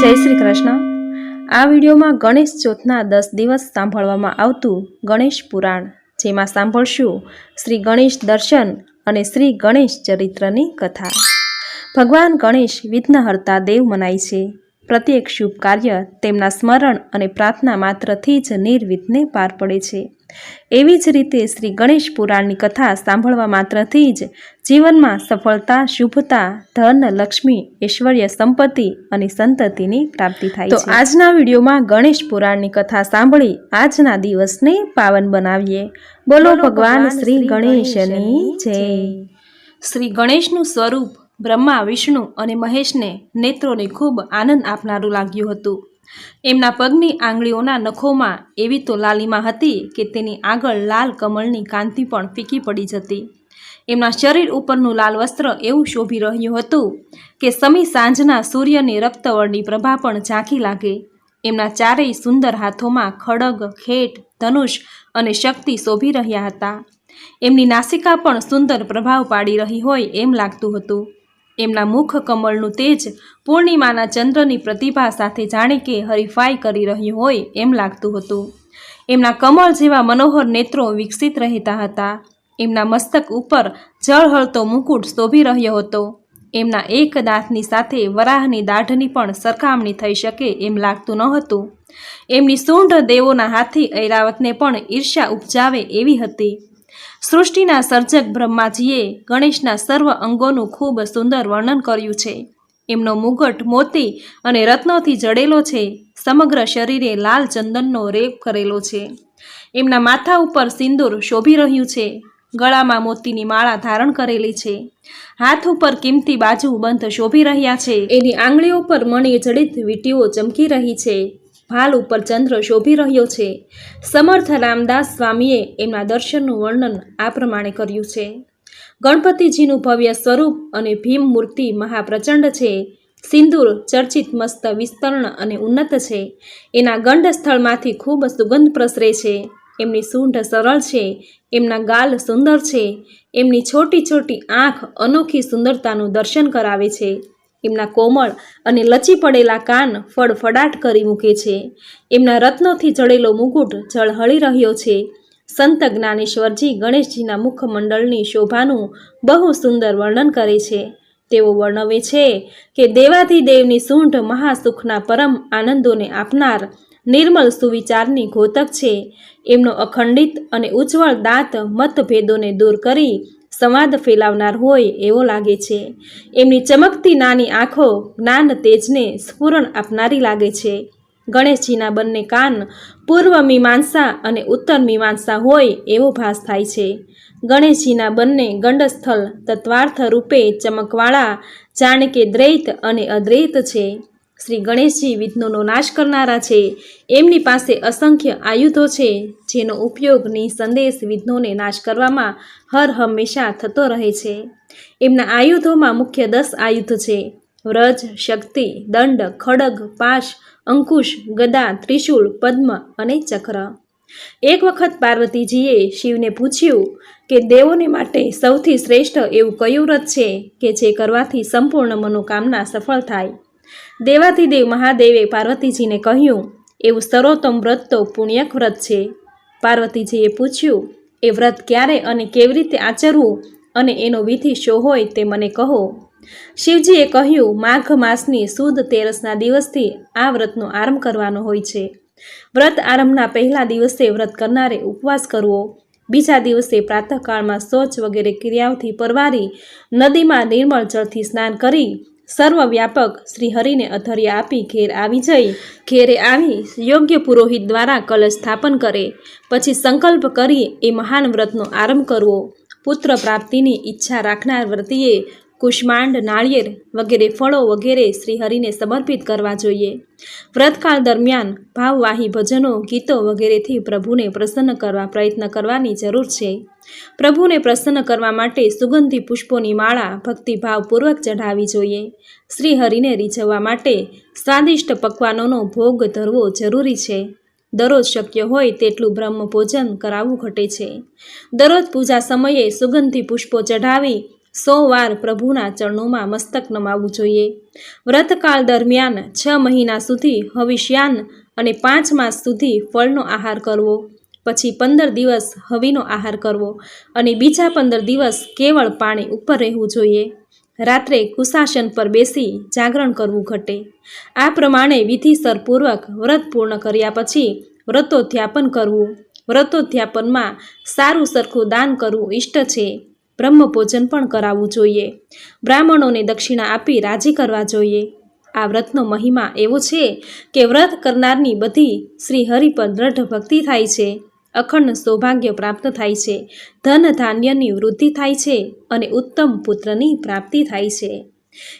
જય શ્રી કૃષ્ણ. આ વિડીયોમાં ગણેશ ચોથના દસ દિવસ સાંભળવામાં આવતું ગણેશ પુરાણ, જેમાં સાંભળશું શ્રી ગણેશ દર્શન અને શ્રી ગણેશ ચરિત્રની કથા. ભગવાન ગણેશ વિઘ્નહર્તા દેવ મનાય છે. પ્રત્યેક શુભ કાર્ય તેમના સ્મરણ અને પ્રાર્થના માત્રથી જ નિર્વિઘ્ને પાર પડે છે. એવી જ રીતે શ્રી ગણેશ પુરાણની કથા સાંભળવા માત્રથી જ જીવનમાં સફળતા શુભતા ધન લક્ષ્મી ઐશ્વર્ય સંપત્તિ અને સંતતિની પ્રાપ્તિ થાય તો આજના વિડીયોમાં ગણેશ પુરાણની કથા સાંભળી આજના દિવસને પાવન બનાવીએ. બોલો ભગવાન શ્રી ગણેશની જય. શ્રી ગણેશનું સ્વરૂપ બ્રહ્મા વિષ્ણુ અને મહેશને નેત્રોને ખૂબ આનંદ આપનારું લાગ્યું હતું. એમના પગની આંગળીઓના નખોમાં એવી તો લાલીમા હતી કે તેની આગળ લાલ કમળની કાંતિ પણ ફીકી પડી જતી. એમના શરીર ઉપરનું લાલ વસ્ત્ર એવું શોભી રહ્યું હતું કે સમી સાંજના સૂર્યની રક્તવળની પ્રભા પણ ઝાંખી લાગે. એમના ચારેય સુંદર હાથોમાં ખડગ, ખેટ, ધનુષ અને શક્તિ શોભી રહ્યા હતા. એમની નાસિકા પણ સુંદર પ્રભાવ પાડી રહી હોય એમ લાગતું હતું. એમના મુખ કમળનું તેજ પૂર્ણિમાના ચંદ્રની પ્રતિભા સાથે જાણે કે હરીફાઈ કરી રહ્યું હોય એમ લાગતું હતું. એમના કમળ જેવા મનોહર નેત્રો વિકસિત રહેતા હતા. એમના મસ્તક ઉપર જળહળતો મુકુટ શોભી રહ્યો હતો. એમના એક દાંતની સાથે વરાહની દાઢની પણ સરખામણી થઈ શકે એમ લાગતું ન હતું. એમની સૂંઢ દેવોના હાથી ઐરાવતને પણ ઈર્ષ્યા ઉપજાવે એવી હતી. સૃષ્ટિના સર્જક બ્રહ્માજીએ ગણેશના સર્વ અંગોનું ખૂબ સુંદર વર્ણન કર્યું છે. એમનો મુગટ મોતી અને રત્નોથી જડેલો છે. સમગ્ર શરીરે લાલ ચંદનનો રેપ કરેલો છે. એમના માથા ઉપર સિંદૂર શોભી રહ્યું છે. ગળામાં મોતીની માળા ધારણ કરેલી છે. હાથ ઉપર કિંમતી બાજુ બંધ શોભી રહ્યા છે. એની આંગળીઓ પર મણી જડિત વીટીઓ ચમકી રહી છે. ભાલ ઉપર ચંદ્ર શોભી રહ્યો છે. સમર્થ રામદાસ સ્વામીએ એમના દર્શનનું વર્ણન આ પ્રમાણે કર્યું છે. ગણપતિજીનું ભવ્ય સ્વરૂપ અને ભીમ મૂર્તિ મહાપ્રચંડ છે. સિંદૂર ચર્ચિત મસ્ત વિસ્તર્ણ અને ઉન્નત છે. એના ગંડ સ્થળમાંથી ખૂબ સુગંધ પ્રસરે છે. એમની સૂંઢ સરળ છે. એમના ગાલ સુંદર છે. એમની છોટી છોટી આંખ અનોખી સુંદરતાનું દર્શન કરાવે છે. એમના કોમળ અને લચી પડેલા કાન ફડફડાટ કરી મૂકે છે. એમના રત્નોથી જડેલો મુકુટ ઝળહળી રહ્યો છે. સંત જ્ઞાનેશ્વરજી ગણેશજીના મુખમંડળની શોભાનું બહુ સુંદર વર્ણન કરે છે. તેઓ વર્ણવે છે કે દેવાધિદેવની સૂંઢ મહાસુખના પરમ આનંદોને આપનાર નિર્મલ સુવિચારની ઘોતક છે. એમનો અખંડિત અને ઉજ્જવળ દાંત મતભેદોને દૂર કરી સંવાદ ફેલાવનાર હોય એવો લાગે છે. એમની ચમકતી નાની આંખો જ્ઞાન તેજને સ્ફુરણ આપનારી લાગે છે. ગણેશજીના બંને કાન પૂર્વ મીમાંસા અને ઉત્તર મીમાંસા હોય એવો ભાસ થાય છે. ગણેશજીના બંને ગંડસ્થલ તત્વાર્થ રૂપે ચમકવાળા, જાણે કે દ્વૈત અને અદ્વૈત છે. શ્રી ગણેશજી વિઘ્નોનો નાશ કરનારા છે. એમની પાસે અસંખ્ય આયુધો છે, જેનો ઉપયોગ નિસંદેશ વિઘ્નોને નાશ કરવામાં હર હંમેશા થતો રહે છે. એમના આયુધોમાં મુખ્ય દસ આયુધ છે. વ્રજ, શક્તિ, દંડ, ખડગ, પાશ, અંકુશ, ગદા, ત્રિશૂળ, પદ્મ અને ચક્ર. એક વખત પાર્વતીજીએ શિવને પૂછ્યું કે દેવોને માટે સૌથી શ્રેષ્ઠ એવું કયું વ્રત છે કે જે કરવાથી સંપૂર્ણ મનોકામના સફળ થાય? દેવાધિદેવ મહાદેવે પાર્વતીજીને કહ્યું એવું સર્વોત્તમ વ્રત તો પુણ્યક વ્રત છે. પાર્વતીજીએ પૂછ્યું, એ વ્રત ક્યારે અને કેવી રીતે આચરવું અને એનો વિધિ શો હોય તે મને કહો. શિવજીએ કહ્યું, માઘ માસની સુદ તેરસના દિવસથી આ વ્રતનો આરંભ કરવાનો હોય છે. વ્રત આરંભના પહેલા દિવસે વ્રત કરનારે ઉપવાસ કરવો, બીજા દિવસે પ્રાતઃકાળમાં શૌચ વગેરે ક્રિયાઓથી પરવારી નદીમાં નિર્મળ જળથી સ્નાન કરી સર્વવ્યાપક શ્રીહરિને અધર્ય આપી ઘેર આવી જઈ. ઘેરે આવી યોગ્ય પુરોહિત દ્વારા કલશ સ્થાપન કરે. પછી સંકલ્પ કરી એ મહાન વ્રતનો આરંભ કરવો. પુત્ર પ્રાપ્તિની ઈચ્છા રાખનાર વ્રતીએ કુષ્માંડ, નાળિયેર વગેરે ફળો વગેરે શ્રીહરિને સમર્પિત કરવા જોઈએ. વ્રતકાળ દરમિયાન ભાવવાહી ભજનો, ગીતો વગેરેથી પ્રભુને પ્રસન્ન કરવા પ્રયત્ન કરવાની જરૂર છે. પ્રભુને પ્રસન્ન કરવા માટે સુગંધી પુષ્પોની માળા ભક્તિભાવપૂર્વક ચઢાવવી જોઈએ. શ્રીહરિને રીઝવવા માટે સ્વાદિષ્ટ પકવાનોનો ભોગ ધરવો જરૂરી છે. દરરોજ શક્ય હોય તેટલું બ્રહ્મ ભોજન કરાવવું ઘટે છે. દરરોજ પૂજા સમયે સુગંધી પુષ્પો ચઢાવી સો વાર પ્રભુના ચરણોમાં મસ્તક નમાવવું જોઈએ. વ્રતકાળ દરમિયાન છ મહિના સુધી હવિષ્યાન અને પાંચ માસ સુધી ફળનો આહાર કરવો. પછી પંદર દિવસ હવીનો આહાર કરવો અને બીજા પંદર દિવસ કેવળ પાણી ઉપર રહેવું જોઈએ. રાત્રે કુશાસન પર બેસી જાગરણ કરવું ઘટે. આ પ્રમાણે વિધિસરપૂર્વક વ્રત પૂર્ણ કર્યા પછી વ્રતોધ્યાપન કરવું. વ્રતોધ્યાપનમાં સારું સરખું દાન કરવું ઇષ્ટ છે. બ્રહ્મભોજન પણ કરાવવું જોઈએ. બ્રાહ્મણોને દક્ષિણા આપી રાજી કરવા જોઈએ. આ વ્રતનો મહિમા એવો છે કે વ્રત કરનારની બધી શ્રી હરિ પર દ્રઢ ભક્તિ થાય છે. અખંડ સૌભાગ્ય પ્રાપ્ત થાય છે. ધન ધાન્યની વૃદ્ધિ થાય છે અને ઉત્તમ પુત્રની પ્રાપ્તિ થાય છે.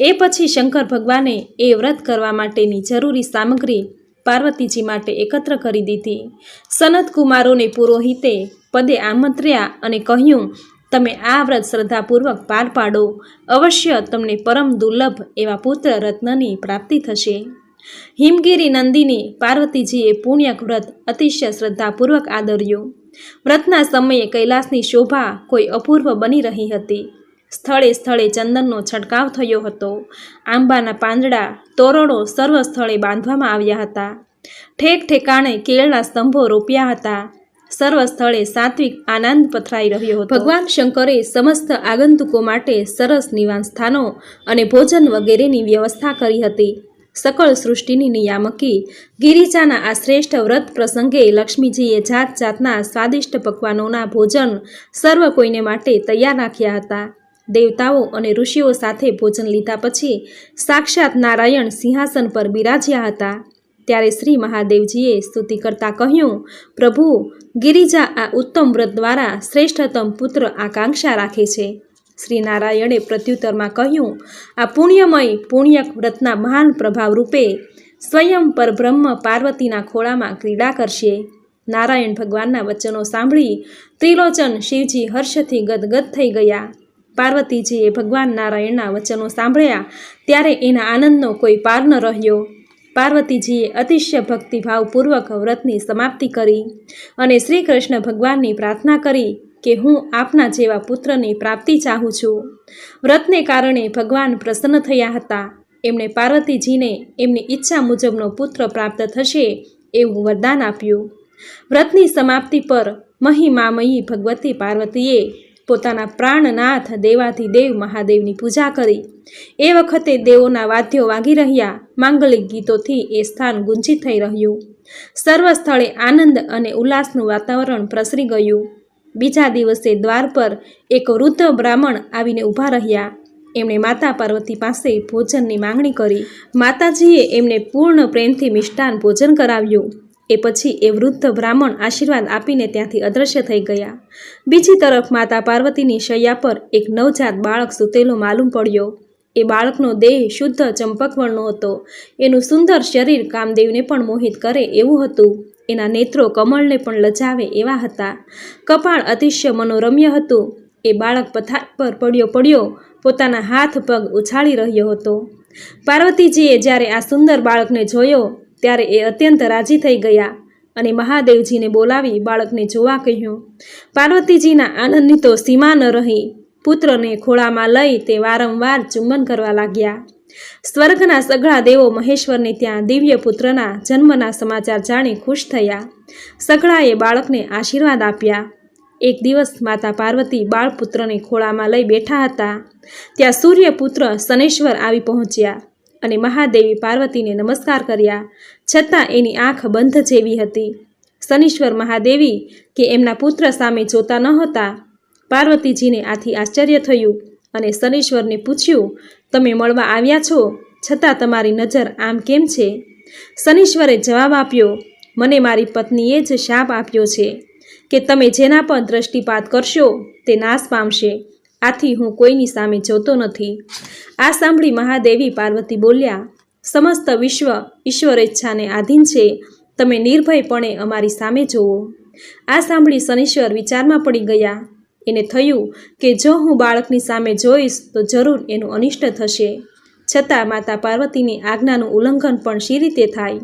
એ પછી શંકર ભગવાને એ વ્રત કરવા માટેની જરૂરી સામગ્રી પાર્વતીજી માટે એકત્ર કરી દીધી. સનત કુમારોને પુરોહિતે પદે આમંત્ર્યા અને કહ્યું તમે આ વ્રત શ્રદ્ધાપૂર્વક પાર પાડો. અવશ્ય તમને પરમ દુર્લભ એવા પુત્ર રત્નની પ્રાપ્તિ થશે. હિમગીરી નંદીની પાર્વતીજીએ પુણ્યક વ્રત અતિશય શ્રદ્ધાપૂર્વક આદર્યું. વ્રતના સમયે કૈલાસની શોભા કોઈ અપૂર્વ બની રહી હતી. સ્થળે સ્થળે ચંદનનો છંટકાવ થયો હતો. આંબાના પાંદડા, તોરણો સર્વ સ્થળે બાંધવામાં આવ્યા હતા. ઠેક ઠેકાણે કેળના સ્તંભો રોપ્યા હતા. સર્વ સ્થળે સાત્વિક આનંદ પથરાઈ રહ્યો હતો. ભગવાન શંકરે સમસ્ત આગંતુકો માટે સરસ નિવાસ સ્થાનો અને ભોજન વગેરેની વ્યવસ્થા કરી હતી. સકળ સૃષ્ટિની નિયામકી ગિરિજાના આ શ્રેષ્ઠ વ્રત પ્રસંગે લક્ષ્મીજીએ જાત જાતના સ્વાદિષ્ટ પકવાનોના ભોજન સર્વ કોઈને માટે તૈયાર રાખ્યા હતા. દેવતાઓ અને ઋષિઓ સાથે ભોજન લીધા પછી સાક્ષાત નારાયણ સિંહાસન પર બિરાજ્યા હતા. ત્યારે શ્રી મહાદેવજીએ સ્તુતિ કરતા કહ્યું, પ્રભુ ગિરિજા આ ઉત્તમ વ્રત દ્વારા શ્રેષ્ઠતમ પુત્ર આકાંક્ષા રાખે છે. શ્રી નારાયણે પ્રત્યુત્તરમાં કહ્યું, આ પુણ્યમય પુણ્યક વ્રતના મહાન પ્રભાવ રૂપે સ્વયં પરબ્રહ્મ પાર્વતીના ખોળામાં ક્રીડા કરશે. નારાયણ ભગવાનના વચનો સાંભળી ત્રિલોચન શિવજી હર્ષથી ગદગદ થઈ ગયા. પાર્વતીજીએ ભગવાન નારાયણના વચનો સાંભળ્યા ત્યારે એના આનંદનો કોઈ પાર ન રહ્યો. પાર્વતીજીએ અતિશય ભક્તિભાવપૂર્વક વ્રતની સમાપ્તિ કરી અને શ્રી કૃષ્ણ ભગવાનની પ્રાર્થના કરી કે હું આપના જેવા પુત્રની પ્રાપ્તિ ચાહું છું. વ્રતને કારણે ભગવાન પ્રસન્ન થયા હતા. એમણે પાર્વતીજીને એમની ઈચ્છા મુજબનો પુત્ર પ્રાપ્ત થશે એવું વરદાન આપ્યું. વ્રતની સમાપ્તિ પર મહિમામયી ભગવતી પાર્વતીએ પોતાના પ્રાણનાથ દેવાધિદેવ મહાદેવની પૂજા કરી. એ વખતે દેવોના વાદ્યો વાગી રહ્યા. માંગલિક ગીતોથી એ સ્થાન ગુંજિત થઈ રહ્યું. સર્વ સ્થળે આનંદ અને ઉલ્લાસનું વાતાવરણ પ્રસરી ગયું. બીજા દિવસે દ્વાર પર એક વૃદ્ધ બ્રાહ્મણ આવીને ઊભા રહ્યા. એમણે માતા પાર્વતી પાસે ભોજનની માંગણી કરી. માતાજીએ એમને પૂર્ણ પ્રેમથી મિષ્ટાન ભોજન કરાવ્યું. એ પછી એ વૃદ્ધ બ્રાહ્મણ આશીર્વાદ આપીને ત્યાંથી અદૃશ્ય થઈ ગયા. બીજી તરફ માતા પાર્વતીની શૈયા પર એક નવજાત બાળક સૂતેલો માલુમ પડ્યો. એ બાળકનો દેહ શુદ્ધ ચંપકવર્ણનો હતો. એનું સુંદર શરીર કામદેવને પણ મોહિત કરે એવું હતું. એના નેત્રો કમળને પણ લજાવે એવા હતા. કપાળ અતિશય મનોરમ્ય હતું. એ બાળક પથાર પર પડ્યો પડ્યો પોતાના હાથ પગ ઉછાળી રહ્યો હતો. પાર્વતીજીએ જ્યારે આ સુંદર બાળકને જોયો ત્યારે એ અત્યંત રાજી થઈ ગયા અને મહાદેવજીને બોલાવી બાળકને જોવા કહ્યું, પાર્વતીજીના આનંદની તો સીમા ન રહી. પુત્રને ખોળામાં લઈ તે વારંવાર ચુંબન કરવા લાગ્યા. સ્વર્ગના સઘળા દેવો મહેશ્વરને ત્યાં દિવ્ય પુત્રના જન્મના સમાચાર જાણી ખુશ થયા. સઘળાએ બાળકને આશીર્વાદ આપ્યા. એક દિવસ માતા પાર્વતી બાળપુત્રને ખોળામાં લઈ બેઠા હતા. ત્યાં સૂર્યપુત્ર શનેશ્વર આવી પહોંચ્યા. અને મહાદેવી પાર્વતીને નમસ્કાર કર્યા. છતાં એની આંખ બંધ જેવી હતી. શનીશ્વર મહાદેવી કે એમના પુત્ર સામે જોતા ન હતા. પાર્વતીજીને આથી આશ્ચર્ય થયું અને શનીશ્વરને પૂછ્યું, તમે મળવા આવ્યા છો? છતાં તમારી નજર આમ કેમ છે? શનીશ્વરે જવાબ આપ્યો, મને મારી પત્નીએ જ શાપ આપ્યો છે કે તમે જેના પર દ્રષ્ટિપાત કરશો તે નાશ પામશે. આથી હું કોઈની સામે જોતો નથી. આ સાંભળી મહાદેવી પાર્વતી બોલ્યા, સમસ્ત વિશ્વ ઈશ્વર ઈચ્છાને આધીન છે. તમે નિર્ભયપણે અમારી સામે જુઓ. આ સાંભળી શનિશ્વર વિચારમાં પડી ગયા. એને થયું કે જો હું બાળકની સામે જોઈશ, તો જરૂર એનું અનિષ્ટ થશે. છતાં માતા પાર્વતીની આજ્ઞાનું ઉલ્લંઘન પણ શી રીતે થાય?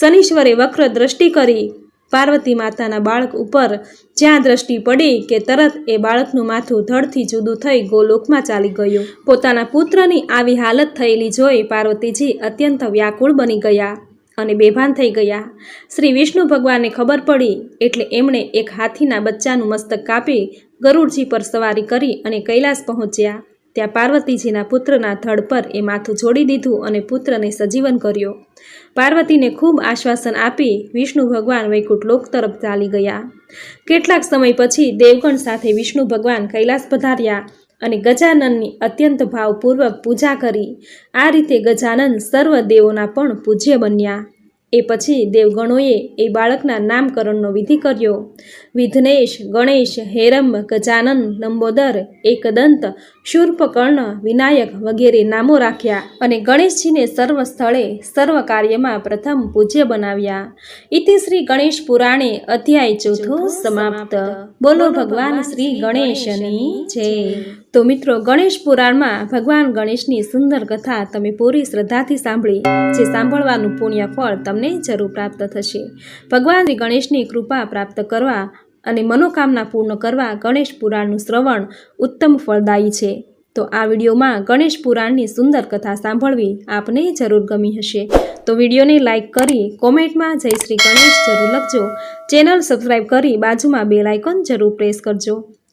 શનિશ્વરે વક્ર દ્રષ્ટિ કરી પાર્વતી માતાના બાળક ઉપર જ્યાં દ્રષ્ટિ પડી કે તરત એ બાળકનું માથું ધડથી જુદું થઈ ગોલોકમાં ચાલી ગયું. પોતાના પુત્રની આવી હાલત થયેલી જોઈ પાર્વતીજી અત્યંત વ્યાકુળ બની ગયા અને બેભાન થઈ ગયા. શ્રી વિષ્ણુ ભગવાનને ખબર પડી એટલે એમણે એક હાથીના બચ્ચાનું મસ્તક કાપી ગરુડજી પર સવારી કરી અને કૈલાસ પહોંચ્યા. ત્યાં પાર્વતીજીના પુત્રના ધડ પર એ માથું જોડી દીધું અને પુત્રને સજીવન કર્યો. પાર્વતીને ખૂબ આશ્વાસન આપી વિષ્ણુ ભગવાન વૈકુંઠ લોક તરફ ચાલી ગયા. કેટલાક સમય પછી દેવગણ સાથે વિષ્ણુ ભગવાન કૈલાસ પધાર્યા અને ગજાનનની અત્યંત ભાવપૂર્વક પૂજા કરી. આ રીતે ગજાનન સર્વ દેવોના પણ પૂજ્ય બન્યા. એ પછી દેવગણોએ એ બાળકના નામકરણનો વિધિ કર્યો. વિઘ્નેશ ગણેશ, હેરંબ, ગજાનન લંબોદર એકદંત, શૂર્પકર્ણ, વિનાયક વગેરે નામો રાખ્યા અને ગણેશજીને સર્વ સ્થળે સર્વ કાર્યમાં પ્રથમ પૂજ્ય બનાવ્યા. ઇતિ શ્રી ગણેશ પુરાણે અધ્યાય ચોથો સમાપ્ત. બોલો ભગવાન શ્રી ગણેશની જય. તો મિત્રો ગણેશ પુરાણમાં ભગવાન ગણેશની સુંદર કથા તમે પૂરી શ્રદ્ધાથી સાંભળી, જે સાંભળવાનું પુણ્ય ફળ તમને જરૂર પ્રાપ્ત થશે. ભગવાન ગણેશની કૃપા પ્રાપ્ત કરવા અને મનોકામના પૂર્ણ કરવા ગણેશ પુરાણનું શ્રવણ ઉત્તમ ફળદાયી છે. તો આ વિડીયોમાં ગણેશ પુરાણની સુંદર કથા સાંભળવી આપને જરૂર ગમી હશે. તો વિડીયોને લાઇક કરી કોમેન્ટમાં જય શ્રી ગણેશ જરૂર લખજો. ચેનલ સબસ્ક્રાઈબ કરી બાજુમાં બેલ આઇકોન જરૂર પ્રેસ કરજો.